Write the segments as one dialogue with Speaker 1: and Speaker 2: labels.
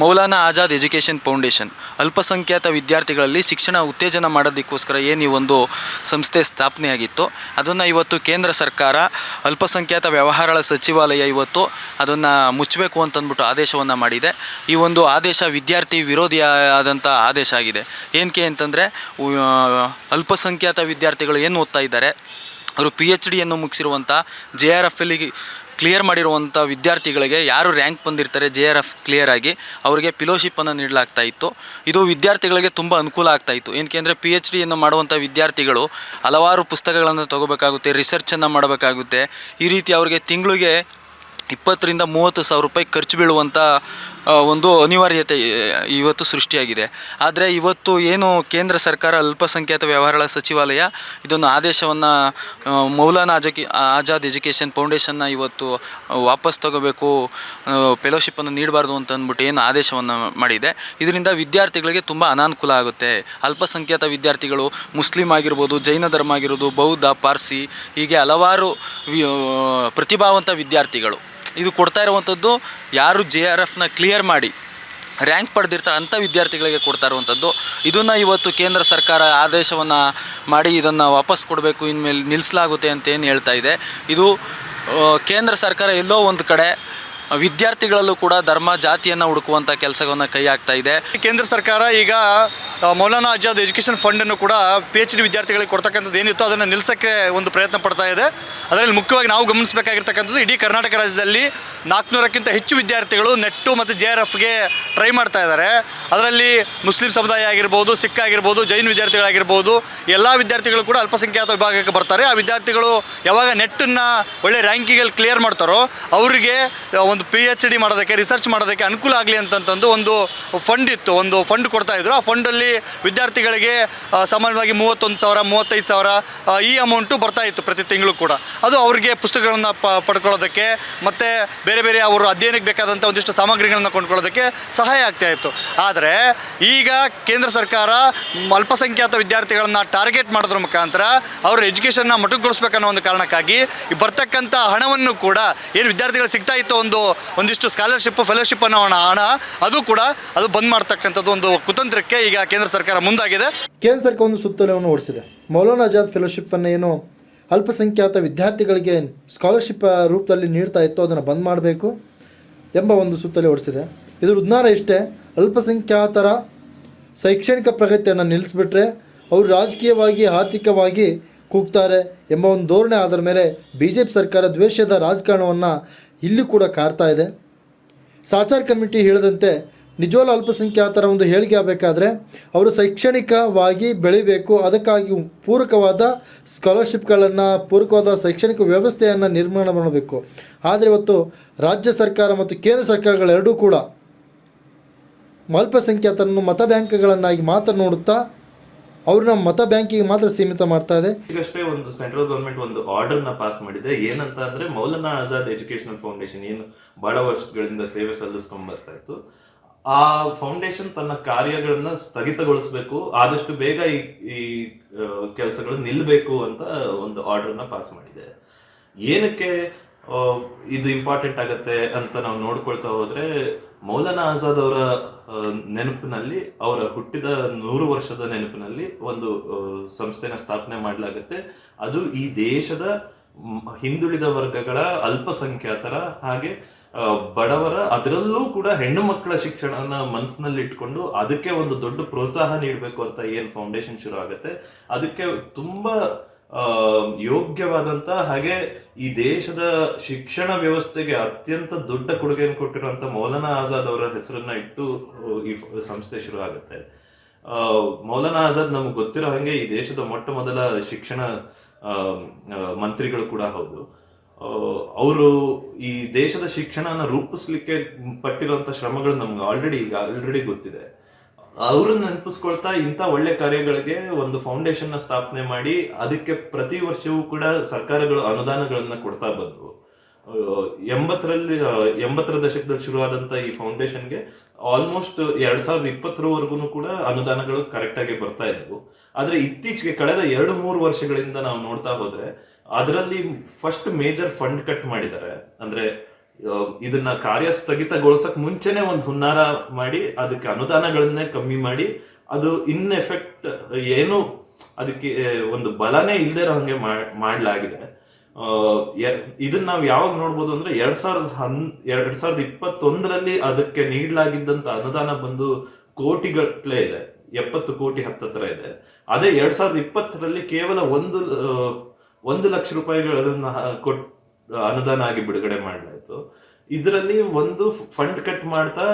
Speaker 1: Maulana Azad education foundation ಅಲ್ಪಸಂಖ್ಯಾತ ವಿದ್ಯಾರ್ಥಿಗಳಲ್ಲಿ ಶಿಕ್ಷಣ ಉತ್ತೇಜನ ಮಾಡೋದಕ್ಕೋಸ್ಕರ ಏನು ಈ ಒಂದು ಸಂಸ್ಥೆ ಸ್ಥಾಪನೆಯಾಗಿತ್ತು, ಅದನ್ನು ಇವತ್ತು ಕೇಂದ್ರ ಸರ್ಕಾರ, ಅಲ್ಪಸಂಖ್ಯಾತ ವ್ಯವಹಾರಗಳ ಸಚಿವಾಲಯ ಇವತ್ತು ಅದನ್ನು ಮುಚ್ಚಬೇಕು ಅಂತಂದ್ಬಿಟ್ಟು ಆದೇಶವನ್ನು ಮಾಡಿದೆ. ಈ ಒಂದು ಆದೇಶ ವಿದ್ಯಾರ್ಥಿ ವಿರೋಧಿ ಆದಂಥ ಆದೇಶ ಆಗಿದೆ. ಏನಕ್ಕೆ ಅಂತಂದರೆ ಅಲ್ಪಸಂಖ್ಯಾತ ವಿದ್ಯಾರ್ಥಿಗಳು ಏನು ಓದ್ತಾ ಇದ್ದಾರೆ, ಅವರು ಪಿ ಎಚ್ ಡಿಯನ್ನು ಮುಗಿಸಿರುವಂಥ ಜೆ ಆರ್ ಎಫಲ್ಲಿ ಕ್ಲಿಯರ್ ಮಾಡಿರುವಂಥ ವಿದ್ಯಾರ್ಥಿಗಳಿಗೆ ಯಾರು ರ್ಯಾಂಕ್ ಬಂದಿರ್ತಾರೆ ಜೆ ಆರ್ ಎಫ್ ಕ್ಲಿಯರ್ ಆಗಿ ಅವರಿಗೆ ಪಿಲೋಶಿಪ್ಪನ್ನು ನೀಡಲಾಗ್ತಾ ಇತ್ತು. ಇದು ವಿದ್ಯಾರ್ಥಿಗಳಿಗೆ ತುಂಬ ಅನುಕೂಲ ಆಗ್ತಾ ಇತ್ತು. ಏನಕ್ಕೆ ಅಂದರೆ ಪಿ ಎಚ್ ಡಿಯನ್ನು ಮಾಡುವಂಥ ವಿದ್ಯಾರ್ಥಿಗಳು ಹಲವಾರು ಪುಸ್ತಕಗಳನ್ನು ತಗೋಬೇಕಾಗುತ್ತೆ ರಿಸರ್ಚನ್ನು ಮಾಡಬೇಕಾಗುತ್ತೆ. ಈ ರೀತಿ ಅವರಿಗೆ ತಿಂಗಳಿಗೆ ಇಪ್ಪತ್ತರಿಂದ ಮೂವತ್ತು ಸಾವಿರ ರೂಪಾಯಿ ಖರ್ಚು ಬೀಳುವಂಥ ಒಂದು ಅನಿವಾರ್ಯತೆ ಇವತ್ತು ಸೃಷ್ಟಿಯಾಗಿದೆ. ಆದರೆ ಇವತ್ತು ಏನು ಕೇಂದ್ರ ಸರ್ಕಾರ, ಅಲ್ಪಸಂಖ್ಯಾತ ವ್ಯವಹಾರಗಳ ಸಚಿವಾಲಯ ಇದೊಂದು ಆದೇಶವನ್ನು ಮೌಲಾನಾ ಆಜಕಿ, ಆಜಾದ್ ಎಜುಕೇಷನ್ ಫೌಂಡೇಶನ್ನ ಇವತ್ತು ವಾಪಸ್ ತಗೋಬೇಕು ಫೆಲೋಶಿಪ್ಪನ್ನು ನೀಡಬಾರ್ದು ಅಂತ ಅಂದ್ಬಿಟ್ಟು ಏನು ಆದೇಶವನ್ನು ಮಾಡಿದೆ. ಇದರಿಂದ ವಿದ್ಯಾರ್ಥಿಗಳಿಗೆ ತುಂಬ ಅನಾನುಕೂಲ ಆಗುತ್ತೆ. ಅಲ್ಪಸಂಖ್ಯಾತ ವಿದ್ಯಾರ್ಥಿಗಳು ಮುಸ್ಲಿಂ ಆಗಿರ್ಬೋದು, ಜೈನ ಧರ್ಮ ಆಗಿರ್ಬೋದು, ಬೌದ್ಧ, ಪಾರ್ಸಿ ಹೀಗೆ ಹಲವಾರು ಪ್ರತಿಭಾವಂತ ವಿದ್ಯಾರ್ಥಿಗಳು. ಇದು ಕೊಡ್ತಾ ಇರುವಂಥದ್ದು ಯಾರು ಜೆ ಆರ್ ಎಫ್ನ ಕ್ಲಿಯರ್ ಮಾಡಿ ರ್ಯಾಂಕ್ ಪಡೆದಿರ್ತಾರೆ ಅಂಥ ವಿದ್ಯಾರ್ಥಿಗಳಿಗೆ ಕೊಡ್ತಾ ಇರುವಂಥದ್ದು. ಇದನ್ನು ಇವತ್ತು ಕೇಂದ್ರ ಸರ್ಕಾರ ಆದೇಶವನ್ನು ಮಾಡಿ ಇದನ್ನು ವಾಪಸ್ ಕೊಡಬೇಕು, ಇನ್ಮೇಲೆ ನಿಲ್ಲಿಸಲಾಗುತ್ತೆ ಅಂತ ಏನು ಹೇಳ್ತಾ ಇದೆ. ಇದು ಕೇಂದ್ರ ಸರ್ಕಾರ ಎಲ್ಲೋ ಒಂದು ಕಡೆ ವಿದ್ಯಾರ್ಥಿಗಳಲ್ಲೂ ಕೂಡ ಧರ್ಮ, ಜಾತಿಯನ್ನು ಹುಡುಕುವಂಥ ಕೆಲಸವನ್ನು ಕೈ ಹಾಕ್ತಾ ಇದೆ.
Speaker 2: ಕೇಂದ್ರ ಸರ್ಕಾರ ಈಗ ಮೌಲಾನಾ ಆಜಾದ್ ಎಜುಕೇಷನ್ ಫಂಡನ್ನು ಕೂಡ ಪಿ ಎಚ್ ಡಿ ವಿದ್ಯಾರ್ಥಿಗಳಿಗೆ ಕೊಡ್ತಕ್ಕಂಥದ್ದು ಏನಿತ್ತು ಅದನ್ನು ನಿಲ್ಲಿಸೋಕ್ಕೆ ಒಂದು ಪ್ರಯತ್ನ ಪಡ್ತಾ ಇದೆ. ಅದರಲ್ಲಿ ಮುಖ್ಯವಾಗಿ ನಾವು ಗಮನಿಸಬೇಕಾಗಿರ್ತಕ್ಕಂಥದ್ದು ಇಡೀ ಕರ್ನಾಟಕ ರಾಜ್ಯದಲ್ಲಿ ನಾಲ್ಕುನೂರಕ್ಕಿಂತ ಹೆಚ್ಚು ವಿದ್ಯಾರ್ಥಿಗಳು ನೆಟ್ಟು ಮತ್ತು ಜೆ ಆರ್ ಎಫ್ಗೆ ಟ್ರೈ ಮಾಡ್ತಾ ಇದ್ದಾರೆ. ಅದರಲ್ಲಿ ಮುಸ್ಲಿಂ ಸಮುದಾಯ ಆಗಿರ್ಬೋದು, ಸಿಖ್ ಆಗಿರ್ಬೋದು, ಜೈನ್ ವಿದ್ಯಾರ್ಥಿಗಳಾಗಿರ್ಬೋದು, ಎಲ್ಲ ವಿದ್ಯಾರ್ಥಿಗಳು ಕೂಡ ಅಲ್ಪಸಂಖ್ಯಾತ ವಿಭಾಗಕ್ಕೆ ಬರ್ತಾರೆ. ಆ ವಿದ್ಯಾರ್ಥಿಗಳು ಯಾವಾಗ ನೆಟ್ಟನ್ನು ಒಳ್ಳೆ ರ್ಯಾಂಕಿಗೆಲ್ಲಿ ಕ್ಲಿಯರ್ ಮಾಡ್ತಾರೋ ಅವರಿಗೆ ಒಂದು ಪಿ ಎಚ್ ಡಿ ಮಾಡೋದಕ್ಕೆ, ರಿಸರ್ಚ್ ಮಾಡೋದಕ್ಕೆ ಅನುಕೂಲ ಆಗಲಿ ಅಂತಂತಂದು ಒಂದು ಫಂಡ್ ಇತ್ತು. ಒಂದು ಫಂಡ್ ಕೊಡ್ತಾ ಇದ್ರು. ಆ ಫಂಡಲ್ಲಿ ವಿದ್ಯಾರ್ಥಿಗಳಿಗೆ ಸಾಮಾನ್ಯವಾಗಿ ಮೂವತ್ತೊಂದು ಸಾವಿರ, ಮೂವತ್ತೈದು ಸಾವಿರ ಈ ಅಮೌಂಟು ಬರ್ತಾ ಇತ್ತು ಪ್ರತಿ ತಿಂಗಳು ಕೂಡ. ಅದು ಅವರಿಗೆ ಪುಸ್ತಕಗಳನ್ನು ಪ, ಪಡ್ಕೊಳ್ಳೋದಕ್ಕೆ ಮತ್ತು ಬೇರೆ ಬೇರೆ ಅವರು ಅಧ್ಯಯನಕ್ಕೆ ಬೇಕಾದಂಥ ಒಂದಿಷ್ಟು ಸಾಮಗ್ರಿಗಳನ್ನು ಕೊಂಡ್ಕೊಳ್ಳೋದಕ್ಕೆ ಸಹಾಯ ಆಗ್ತಾ ಇತ್ತು. ಆದರೆ ಈಗ ಕೇಂದ್ರ ಸರ್ಕಾರ ಅಲ್ಪಸಂಖ್ಯಾತ ವಿದ್ಯಾರ್ಥಿಗಳನ್ನು ಟಾರ್ಗೆಟ್ ಮಾಡೋದ್ರ ಮುಖಾಂತರ ಅವರ ಎಜುಕೇಷನ್ನ ಮೊಟಕುಗೊಳಿಸ್ಬೇಕನ್ನೋ ಒಂದು ಕಾರಣಕ್ಕಾಗಿ ಬರ್ತಕ್ಕಂಥ ಹಣವನ್ನು ಕೂಡ ಏನು ವಿದ್ಯಾರ್ಥಿಗಳು ಸಿಗ್ತಾ ಇತ್ತು ಒಂದು, ಒಂದಿಷ್ಟು ಸ್ಕಾಲರ್ಶಿಪ್ ಫೆಲೋಶಿಪ್ ಅನ್ನೋ ಹಣ, ಅದು ಕೂಡ ಅದು ಬಂದ್ ಮಾಡ್ತಕ್ಕಂಥದ್ದು ಒಂದು ಕುತಂತ್ರಕ್ಕೆ ಈಗ ಕೇಂದ್ರ ಸರ್ಕಾರ ಮುಂದಾಗಿದೆ.
Speaker 3: ಕೇಂದ್ರ ಸರ್ಕಾರ ಒಂದು ಸುತ್ತೋಲೆಯನ್ನು ಓಡಿಸಿದೆ. ಮೌಲಾನಾ ಆಜಾದ್ ಫೆಲೋಶಿಪ್ಪನ್ನು ಏನು ಅಲ್ಪಸಂಖ್ಯಾತ ವಿದ್ಯಾರ್ಥಿಗಳಿಗೆ ಸ್ಕಾಲರ್ಶಿಪ್ ರೂಪದಲ್ಲಿ ನೀಡ್ತಾ ಇತ್ತು ಅದನ್ನು ಬಂದ್ ಮಾಡಬೇಕು ಎಂಬ ಒಂದು ಸುತ್ತೋಲೆ ಓಡಿಸಿದೆ. ಇದರ ಉದ್ನಾರ ಇಷ್ಟೇ. ಅಲ್ಪಸಂಖ್ಯಾತರ ಶೈಕ್ಷಣಿಕ ಪ್ರಗತಿಯನ್ನು ನಿಲ್ಲಿಸ್ಬಿಟ್ರೆ ಅವರು ರಾಜಕೀಯವಾಗಿ, ಆರ್ಥಿಕವಾಗಿ ಕೂಗ್ತಾರೆ ಎಂಬ ಒಂದು ಧೋರಣೆ ಆದರ ಮೇಲೆ ಬಿ ಜೆ ಪಿ ಸರ್ಕಾರ ದ್ವೇಷದ ರಾಜಕಾರಣವನ್ನು ಇಲ್ಲಿ ಕೂಡ ಕಾರ್ತಾ ಇದೆ. ಸಾಚಾರ್ ಕಮಿಟಿ ಹೇಳಿದಂತೆ ನಿಜವಾದ ಅಲ್ಪಸಂಖ್ಯಾತರ ಒಂದು ಹೇಳಿಕೆ ಆಗಬೇಕಾದ್ರೆ ಅವರು ಶೈಕ್ಷಣಿಕವಾಗಿ ಬೆಳಿಬೇಕು. ಅದಕ್ಕಾಗಿ ಪೂರಕವಾದ ಸ್ಕಾಲರ್ಶಿಪ್ಗಳನ್ನು, ಪೂರಕವಾದ ಶೈಕ್ಷಣಿಕ ವ್ಯವಸ್ಥೆಯನ್ನು ನಿರ್ಮಾಣ ಮಾಡಬೇಕು. ಆದರೆ ಇವತ್ತು ರಾಜ್ಯ ಸರ್ಕಾರ ಮತ್ತು ಕೇಂದ್ರ ಸರ್ಕಾರಗಳೆರಡೂ ಕೂಡ ಅಲ್ಪಸಂಖ್ಯಾತರನ್ನು ಮತ ಬ್ಯಾಂಕ್ಗಳನ್ನಾಗಿ ಮಾತ್ರ ನೋಡುತ್ತಾ ಅವ್ರನ್ನ ಮತ ಬ್ಯಾಂಕಿಗೆ ಮಾತ್ರ ಸೀಮಿತ ಮಾಡ್ತಾ ಇದೆ.
Speaker 4: ಈಗಷ್ಟೇ ಒಂದು ಸೆಂಟ್ರಲ್ ಗವರ್ಮೆಂಟ್ ಒಂದು ಆರ್ಡರ್ನ ಪಾಸ್ ಮಾಡಿದೆ. ಏನಂತ ಅಂದ್ರೆ ಮೌಲಾನಾ ಆಜಾದ್ ಎಜುಕೇಶನಲ್ ಫೌಂಡೇಶನ್ ಏನು ಬಹಳ ವರ್ಷಗಳಿಂದ ಸೇವೆ ಸಲ್ಲಿಸ್ಕೊಂಡ್ ಬರ್ತಾ ಇತ್ತು. ಆ ಫೌಂಡೇಶನ್ ತನ್ನ ಕಾರ್ಯಗಳನ್ನ ಸ್ಥಗಿತಗೊಳಿಸಬೇಕು, ಆದಷ್ಟು ಬೇಗ ಈ ಈ ಕೆಲಸಗಳು ನಿಲ್ಲಬೇಕು ಅಂತ ಒಂದು ಆರ್ಡರ್ನ ಪಾಸ್ ಮಾಡಿದೆ. ಏನಕ್ಕೆ ಇದು ಇಂಪಾರ್ಟೆಂಟ್ ಆಗತ್ತೆ ಅಂತ ನಾವು ನೋಡ್ಕೊಳ್ತಾ ಹೋದ್ರೆ, ಮೌಲಾನಾ ಆಜಾದ್ ಅವರ ನೆನಪಿನಲ್ಲಿ, ಅವರ ಹುಟ್ಟಿದ ನೂರು ವರ್ಷದ ನೆನಪಿನಲ್ಲಿ ಒಂದು ಸಂಸ್ಥೆನ ಸ್ಥಾಪನೆ ಮಾಡಲಾಗುತ್ತೆ. ಅದು ಈ ದೇಶದ ಹಿಂದುಳಿದ ವರ್ಗಗಳ ಅಲ್ಪಸಂಖ್ಯಾತರ ಹಾಗೆ ಬಡವರ ಅದರಲ್ಲೂ ಕೂಡ ಹೆಣ್ಣು ಮಕ್ಕಳ ಶಿಕ್ಷಣನ ಮನಸ್ಸಿನಲ್ಲಿ ಇಟ್ಕೊಂಡು ಅದಕ್ಕೆ ಒಂದು ದೊಡ್ಡ ಪ್ರೋತ್ಸಾಹ ನೀಡಬೇಕು ಅಂತ ಏನು ಫೌಂಡೇಶನ್ ಶುರು ಆಗುತ್ತೆ. ಅದಕ್ಕೆ ತುಂಬಾ ಯೋಗ್ಯವಾದಂತ ಹಾಗೆ ಈ ದೇಶದ ಶಿಕ್ಷಣ ವ್ಯವಸ್ಥೆಗೆ ಅತ್ಯಂತ ದೊಡ್ಡ ಕೊಡುಗೆಯನ್ನು ಕೊಟ್ಟಿರುವಂತ ಮೌಲಾನಾ ಆಜಾದ್ ಅವರ ಹೆಸರನ್ನ ಇಟ್ಟು ಈ ಸಂಸ್ಥೆ ಶುರು ಆಗುತ್ತೆ. ಮೌಲನಾ ಆಜಾದ್ ನಮ್ಗೆ ಗೊತ್ತಿರೋ ಹಾಗೆ ಈ ದೇಶದ ಮೊಟ್ಟ ಮೊದಲ ಶಿಕ್ಷಣ ಮಂತ್ರಿಗಳು ಕೂಡ ಹೌದು. ಅವರು ಈ ದೇಶದ ಶಿಕ್ಷಣನ ರೂಪಿಸ್ಲಿಕ್ಕೆ ಪಟ್ಟಿರುವಂತ ಶ್ರಮಗಳು ನಮ್ಗೆ ಆಲ್ರೆಡಿ ಈಗ ಆಲ್ರೆಡಿ ಗೊತ್ತಿದೆ. ಅವ್ರನ್ನ ನೆನಪಿಸ್ಕೊಳ್ತಾ ಇಂಥ ಒಳ್ಳೆ ಕಾರ್ಯಗಳಿಗೆ ಒಂದು ಫೌಂಡೇಶನ್ ಸ್ಥಾಪನೆ ಮಾಡಿ ಅದಕ್ಕೆ ಪ್ರತಿ ವರ್ಷವೂ ಕೂಡ ಸರ್ಕಾರಗಳು ಅನುದಾನಗಳನ್ನ ಕೊಡ್ತಾ ಬಂದ್ವು. ಎಂಬತ್ತರಲ್ಲಿ ಎಂಬತ್ತರ ದಶಕದಲ್ಲಿ ಶುರುವಾದಂತ ಈ ಫೌಂಡೇಶನ್ಗೆ ಆಲ್ಮೋಸ್ಟ್ ಎರಡ್ ಸಾವಿರದ ಇಪ್ಪತ್ತರವರೆಗೂ ಕೂಡ ಅನುದಾನಗಳು ಕರೆಕ್ಟ್ ಆಗಿ ಬರ್ತಾ ಇದ್ವು. ಆದ್ರೆ ಇತ್ತೀಚೆಗೆ ಕಳೆದ ಎರಡು ಮೂರು ವರ್ಷಗಳಿಂದ ನಾವು ನೋಡ್ತಾ ಹೋದ್ರೆ ಅದರಲ್ಲಿ ಫಸ್ಟ್ ಮೇಜರ್ ಫಂಡ್ ಕಟ್ ಮಾಡಿದ್ದಾರೆ. ಅಂದ್ರೆ ಇದನ್ನ ಕಾರ್ಯ ಸ್ಥಗಿತಗೊಳಿಸಕ್ ಮುಂಚೆನೆ ಒಂದು ಹುನ್ನಾರ ಮಾಡಿ ಅದಕ್ಕೆ ಅನುದಾನಗಳನ್ನೇ ಕಮ್ಮಿ ಮಾಡಿ ಅದು ಇನ್ ಎಫೆಕ್ಟ್ ಏನು ಅದಕ್ಕೆ ಒಂದು ಬಲನೇ ಇಲ್ದೇ ಇರೋ ಹಂಗೆ ಮಾಡ್- ಮಾಡ್ಲಾಗಿದೆ. ಇದನ್ನ ನಾವು ಯಾವಾಗ ನೋಡ್ಬೋದು ಅಂದ್ರೆ ಎರಡ್ ಸಾವಿರದ ಹನ್, ಎರಡ್ ಸಾವಿರದ ಇಪ್ಪತ್ತೊಂದರಲ್ಲಿ ಅದಕ್ಕೆ ನೀಡಲಾಗಿದ್ದಂತ ಅನುದಾನ ಬಂದು ಕೋಟಿಗಟ್ಲೆ ಇದೆ. ಎಪ್ಪತ್ತು ಕೋಟಿ ಹತ್ತತ್ರ ಇದೆ. ಅದೇ ಎರಡ್ ಸಾವಿರದ ಇಪ್ಪತ್ತರಲ್ಲಿ ಕೇವಲ ಒಂದು ಒಂದು ಲಕ್ಷ ರೂಪಾಯಿಗಳನ್ನ ಕೊಟ್, ಅನುದಾನ ಆಗಿ ಬಿಡುಗಡೆ ಮಾಡಲಾಯಿತು. ಇದರಲ್ಲಿ ಒಂದು ಫಂಡ್ ಕಟ್ ಮಾಡ್ತಾ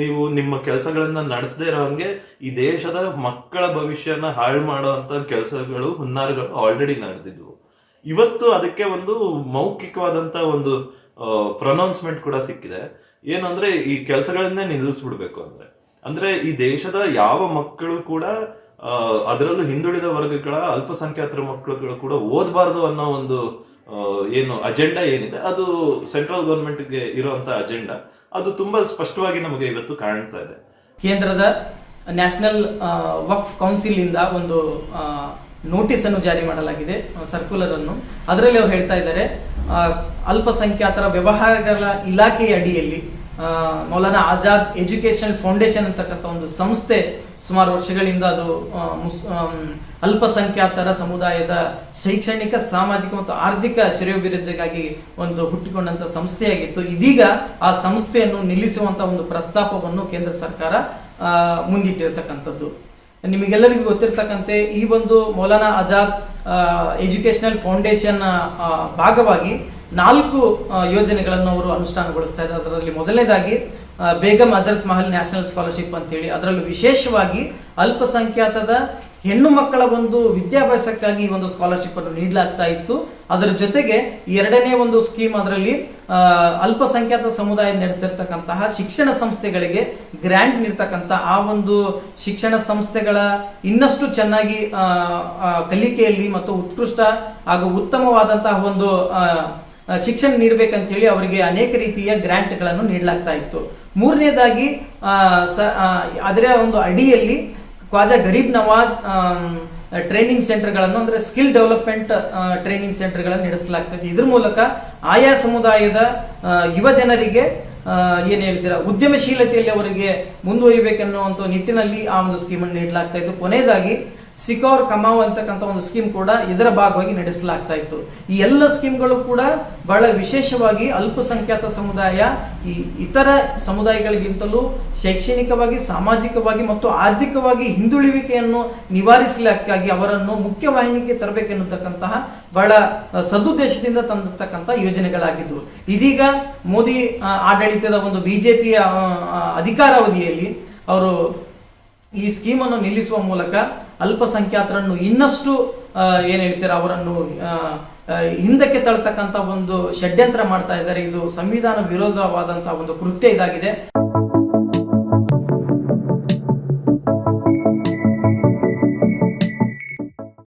Speaker 4: ನೀವು ನಿಮ್ಮ ಕೆಲಸಗಳನ್ನ ನಡೆಸದೇ ಇರೋ ಹಂಗೆ ಈ ದೇಶದ ಮಕ್ಕಳ ಭವಿಷ್ಯನ ಹಾಳು ಮಾಡುವಂತ ಕೆಲಸಗಳು ಹುನ್ನಾರಗಳು ಆಲ್ರೆಡಿ ನಡೆದಿದ್ವು. ಇವತ್ತು ಅದಕ್ಕೆ ಒಂದು ಮೌಖಿಕವಾದಂತ ಒಂದು ಪ್ರನೌನ್ಸ್ಮೆಂಟ್ ಕೂಡ ಸಿಕ್ಕಿದೆ. ಏನಂದ್ರೆ ಈ ಕೆಲಸಗಳನ್ನೇ ನಿಲ್ಲಿಸ್ಬಿಡ್ಬೇಕು ಅಂದ್ರೆ. ಅಂದ್ರೆ ಈ ದೇಶದ ಯಾವ ಮಕ್ಕಳು ಕೂಡ ಅದರಲ್ಲೂ ಹಿಂದುಳಿದ ವರ್ಗಗಳ ಅಲ್ಪಸಂಖ್ಯಾತರ ಮಕ್ಕಳುಗಳು ಕೂಡ ಓದಬಾರದು ಅನ್ನೋ ಒಂದು ಏನು ಅಜೆಂಡಾ ಏನಿದೆ, ಅದು ಸೆಂಟ್ರಲ್ ಗೌರ್ಮೆಂಟ್ಗೆ ಇರುವಂತ ಅಜೆಂಡಾ ಅದು ತುಂಬಾ ಸ್ಪಷ್ಟವಾಗಿ ನಮಗೆ ಇವತ್ತು ಕಾಣ್ತಾ ಇದೆ.
Speaker 1: ಕೇಂದ್ರದ ನ್ಯಾಷನಲ್ ವಕ್ಫ್ ಕೌನ್ಸಿಲ್ ಇಂದ ಒಂದು ನೋಟಿಸ್ ಅನ್ನು ಜಾರಿ ಮಾಡಲಾಗಿದೆ ಸರ್ಕ್ಯುಲರ್ ಅನ್ನು ಅದರಲ್ಲಿ ಅವ್ರು ಹೇಳ್ತಾ ಇದ್ದಾರೆ ಅಲ್ಪಸಂಖ್ಯಾತರ ವ್ಯವಹಾರಗಳ ಇಲಾಖೆಯ ಅಡಿಯಲ್ಲಿ ಮೌಲಾನಾ ಆಜಾದ್ ಎಜುಕೇಷನ್ ಫೌಂಡೇಶನ್ ಅಂತಕ್ಕಂಥ ಒಂದು ಸಂಸ್ಥೆ ಸುಮಾರು ವರ್ಷಗಳಿಂದ ಅದು ಮುಸ್ ಅಲ್ಪಸಂಖ್ಯಾತರ ಸಮುದಾಯದ ಶೈಕ್ಷಣಿಕ, ಸಾಮಾಜಿಕ ಮತ್ತು ಆರ್ಥಿಕ ಶ್ರೇಯೋಭಿವೃದ್ಧಿಗಾಗಿ ಒಂದು ಹುಟ್ಟಿಕೊಂಡಂತ ಸಂಸ್ಥೆಯಾಗಿತ್ತು. ಇದೀಗ ಆ ಸಂಸ್ಥೆಯನ್ನು ನಿಲ್ಲಿಸುವಂತ ಒಂದು ಪ್ರಸ್ತಾಪವನ್ನು ಕೇಂದ್ರ ಸರ್ಕಾರ ಮುಂದಿಟ್ಟಿರತಕ್ಕಂಥದ್ದು. ನಿಮಗೆಲ್ಲರಿಗೂ ಗೊತ್ತಿರ್ತಕ್ಕಂತೆ ಈ ಒಂದು ಮೌಲಾನಾ ಆಜಾದ್ ಎಜುಕೇಶನಲ್ ಫೌಂಡೇಶನ್ ಭಾಗವಾಗಿ ನಾಲ್ಕು ಯೋಜನೆಗಳನ್ನು ಅವರು ಅನುಷ್ಠಾನಗೊಳಿಸ್ತಾ ಇದ್ದಾರೆ. ಅದರಲ್ಲಿ ಮೊದಲನೇದಾಗಿ ಬೇಗಂ ಅಜರತ್ ಮಹಲ್ ನ್ಯಾಷನಲ್ ಸ್ಕಾಲರ್ಶಿಪ್ ಅಂತೇಳಿ ಅದರಲ್ಲೂ ವಿಶೇಷವಾಗಿ ಅಲ್ಪಸಂಖ್ಯಾತದ ಹೆಣ್ಣು ಮಕ್ಕಳ ಒಂದು ವಿದ್ಯಾಭ್ಯಾಸಕ್ಕಾಗಿ ಒಂದು ಸ್ಕಾಲರ್ಶಿಪ್ ಅನ್ನು ನೀಡಲಾಗ್ತಾ ಇತ್ತು. ಅದರ ಜೊತೆಗೆ ಎರಡನೇ ಒಂದು ಸ್ಕೀಮ್ ಅದರಲ್ಲಿ ಅಲ್ಪಸಂಖ್ಯಾತ ಸಮುದಾಯ ನಡೆಸಿರ್ತಕ್ಕಂತಹ ಶಿಕ್ಷಣ ಸಂಸ್ಥೆಗಳಿಗೆ ಗ್ರ್ಯಾಂಟ್ ನೀಡ್ತಕ್ಕಂಥ ಆ ಒಂದು ಶಿಕ್ಷಣ ಸಂಸ್ಥೆಗಳ ಇನ್ನಷ್ಟು ಚೆನ್ನಾಗಿ ಕಲಿಕೆಯಲ್ಲಿ ಮತ್ತು ಉತ್ಕೃಷ್ಟ ಹಾಗೂ ಉತ್ತಮವಾದಂತಹ ಒಂದು ಶಿಕ್ಷಣ ನೀಡಬೇಕಂತ ಹೇಳಿ ಅವರಿಗೆ ಅನೇಕ ರೀತಿಯ ಗ್ರ್ಯಾಂಟ್ಗಳನ್ನು ನೀಡಲಾಗ್ತಾ ಇತ್ತು. ಮೂರನೇದಾಗಿ ಅದರ ಒಂದು ಅಡಿಯಲ್ಲಿ ಕ್ವಾಜಾ ಗರೀಬ್ ನವಾಜ್ ಟ್ರೈನಿಂಗ್ ಸೆಂಟರ್ಗಳನ್ನು ಅಂದರೆ ಸ್ಕಿಲ್ ಡೆವಲಪ್ಮೆಂಟ್ ಟ್ರೈನಿಂಗ್ ಸೆಂಟರ್ಗಳನ್ನು ನಡೆಸಲಾಗ್ತದೆ ಇದ್ರ ಮೂಲಕ ಆಯಾ ಸಮುದಾಯದ ಯುವ ಜನರಿಗೆ ಏನ್ ಹೇಳ್ತೀರಾ, ಉದ್ಯಮಶೀಲತೆಯಲ್ಲಿ ಅವರಿಗೆ ಮುಂದುವರಿಬೇಕೆನ್ನುವಂಥ ನಿಟ್ಟಿನಲ್ಲಿ ಆ ಒಂದು ಸ್ಕೀಮನ್ನು ನೀಡಲಾಗ್ತಾ ಇತ್ತು ಕೊನೆಯದಾಗಿ ಸಿಕೌರ್ ಕಮಾವ್ ಅಂತಕ್ಕಂಥ ಒಂದು ಸ್ಕೀಮ್ ಕೂಡ ಇದರ ಭಾಗವಾಗಿ ನಡೆಸಲಾಗ್ತಾ ಇತ್ತು. ಈ ಎಲ್ಲ ಸ್ಕೀಮ್ಗಳು ಕೂಡ ಬಹಳ ವಿಶೇಷವಾಗಿ ಅಲ್ಪಸಂಖ್ಯಾತ ಸಮುದಾಯ, ಈ ಇತರ ಸಮುದಾಯಗಳಿಗಿಂತಲೂ ಶೈಕ್ಷಣಿಕವಾಗಿ, ಸಾಮಾಜಿಕವಾಗಿ ಮತ್ತು ಆರ್ಥಿಕವಾಗಿ ಹಿಂದುಳಿವಿಕೆಯನ್ನು ನಿವಾರಿಸಲಿಕ್ಕಾಗಿ ಅವರನ್ನು ಮುಖ್ಯವಾಹಿನಿಗೆ ತರಬೇಕೆನ್ನುತಕ್ಕಂತಹ ಬಹಳ ಸದುದ್ದೇಶದಿಂದ ತಂದಿರ್ತಕ್ಕಂಥ ಯೋಜನೆಗಳಾಗಿದ್ದವು ಇದೀಗ ಮೋದಿ ಆಡಳಿತದ ಒಂದು ಬಿಜೆಪಿಯ ಅಧಿಕಾರಾವಧಿಯಲ್ಲಿ ಅವರು ಈ ಸ್ಕೀಮನ್ನು ನಿಲ್ಲಿಸುವ ಮೂಲಕ ಅಲ್ಪಸಂಖ್ಯಾತರನ್ನು ಇನ್ನಷ್ಟು ಏನು ಹೇಳ್ತೀರಾ, ಅವರನ್ನು ಹಿಂದಕ್ಕೆ ತಳ್ತಕ್ಕಂಥ ಒಂದು ಷಡ್ಯಂತ್ರ ಮಾಡ್ತಾ ಇದ್ದಾರೆ. ಇದು ಸಂವಿಧಾನ ವಿರೋಧವಾದಂತಹ ಒಂದು ಕೃತ್ಯ ಇದಾಗಿದೆ.